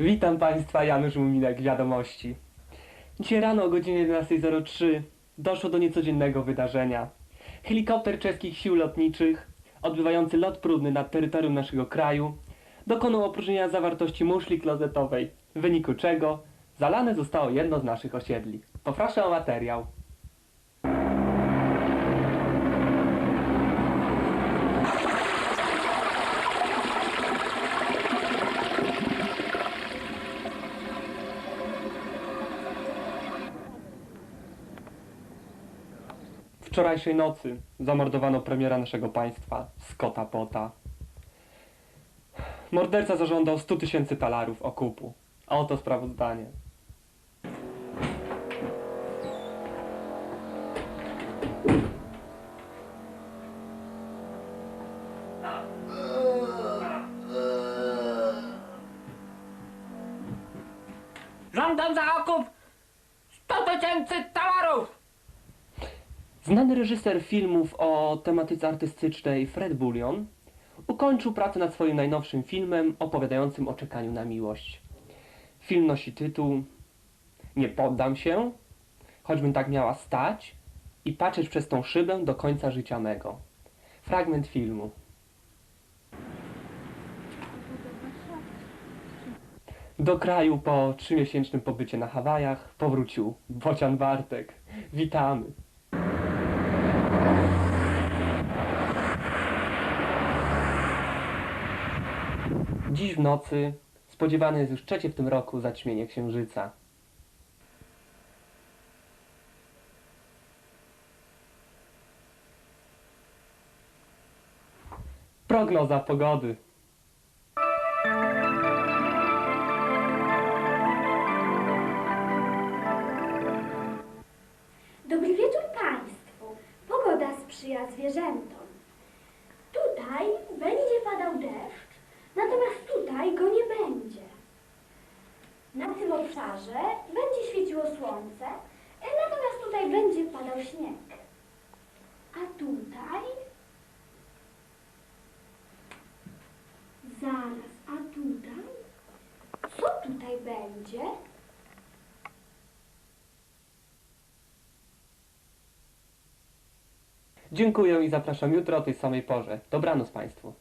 Witam Państwa, Janusz Muminek, Wiadomości. Dzisiaj rano o godzinie 11.03 doszło do niecodziennego wydarzenia. Helikopter czeskich sił lotniczych, odbywający lot próbny nad terytorium naszego kraju, dokonał opróżnienia zawartości muszli klozetowej, w wyniku czego zalane zostało jedno z naszych osiedli. Poproszę o materiał. Wczorajszej nocy zamordowano premiera naszego państwa, Scotta Pota. Morderca zażądał 100 tysięcy talarów okupu. A oto sprawozdanie. Żądam za okup 100 tysięcy talarów! Znany reżyser filmów o tematyce artystycznej Fred Bullion ukończył pracę nad swoim najnowszym filmem opowiadającym o czekaniu na miłość. Film nosi tytuł Nie poddam się, choćbym tak miała stać i patrzeć przez tą szybę do końca życia mego. Fragment filmu. Do kraju po trzymiesięcznym pobycie na Hawajach powrócił Bocian Bartek. Witamy. Dziś w nocy spodziewane jest już trzecie w tym roku zaćmienie księżyca. Prognoza pogody. Dobry wieczór Państwu. Sprzyja zwierzętom. Tutaj będzie padał deszcz, natomiast tutaj go nie będzie. Na tym obszarze będzie świeciło słońce, natomiast tutaj będzie padał śnieg. A tutaj... Zaraz, a tutaj? Co tutaj będzie? Dziękuję i zapraszam jutro o tej samej porze. Dobranoc Państwu.